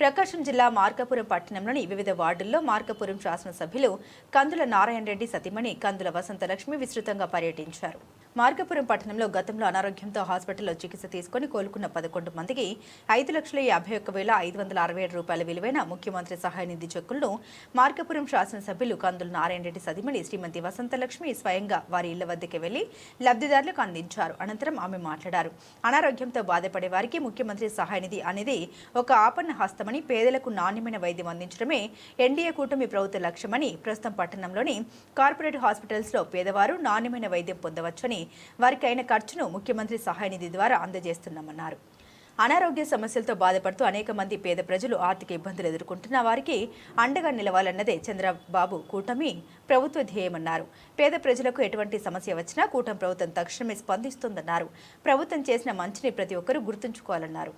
ప్రకాశం జిల్లా మార్కాపురం పట్టణంలోని వివిధ వార్డుల్లో మార్కాపురం శాసనసభ్యులు కందుల నారాయణ రెడ్డి సతీమణి కందుల వసంతలక్ష్మి విస్తృతంగా పర్యటించారు. మార్కాపురం పట్టణంలో గతంలో అనారోగ్యంతో హాస్పిటల్లో చికిత్స తీసుకుని కోలుకున్న పదకొండు మందికి ఐదు లక్షల యాభై ఒక్క వేల ఐదు వందల అరవై ఏడు రూపాయల విలువైన ముఖ్యమంత్రి సహాయ నిధి చెక్కులను మార్కాపురం శాసనసభ్యులు కందుల నారాయణ రెడ్డి సతీమణి శ్రీమతి వసంతలక్ష్మి స్వయంగా వారి ఇళ్ళ వద్దకు వెళ్ళి లబ్ధిదారులకు అందించారు. అనంతరం ఆమె మాట్లాడారు. అనారోగ్యంతో బాధపడే వారికి ముఖ్యమంత్రి సహాయ నిధి అనేది ఒక ఆపన్న హస్తమని పేదలకు నాణ్యమైన వైద్యం అందించడమే ఎన్డీఏ కూటమి ప్రభుత్వ లక్ష్యమని ప్రస్తుతం పట్టణంలోని కార్పొరేట్ హాస్పిటల్స్లో పేదవారు నాణ్యమైన వైద్యం పొందవచ్చని వారికి అయిన ఖర్చును ముఖ్యమంత్రి సహాయ నిధి ద్వారా అందజేస్తున్నామన్నారు. అనారోగ్య సమస్యలతో బాధపడుతూ అనేక మంది పేద ప్రజలు ఆర్థిక ఇబ్బందులు ఎదుర్కొంటున్న వారికి అండగా నిలవాలన్నదే చంద్రబాబు కూటమి ప్రభుత్వ ధ్యేయమన్నారు. పేద ప్రజలకు ఎటువంటి సమస్య వచ్చినా కూటమి ప్రభుత్వం తక్షణమే స్పందిస్తుందన్నారు. ప్రభుత్వం చేసిన మంచిని ప్రతి ఒక్కరూ గుర్తుంచుకోవాలన్నారు.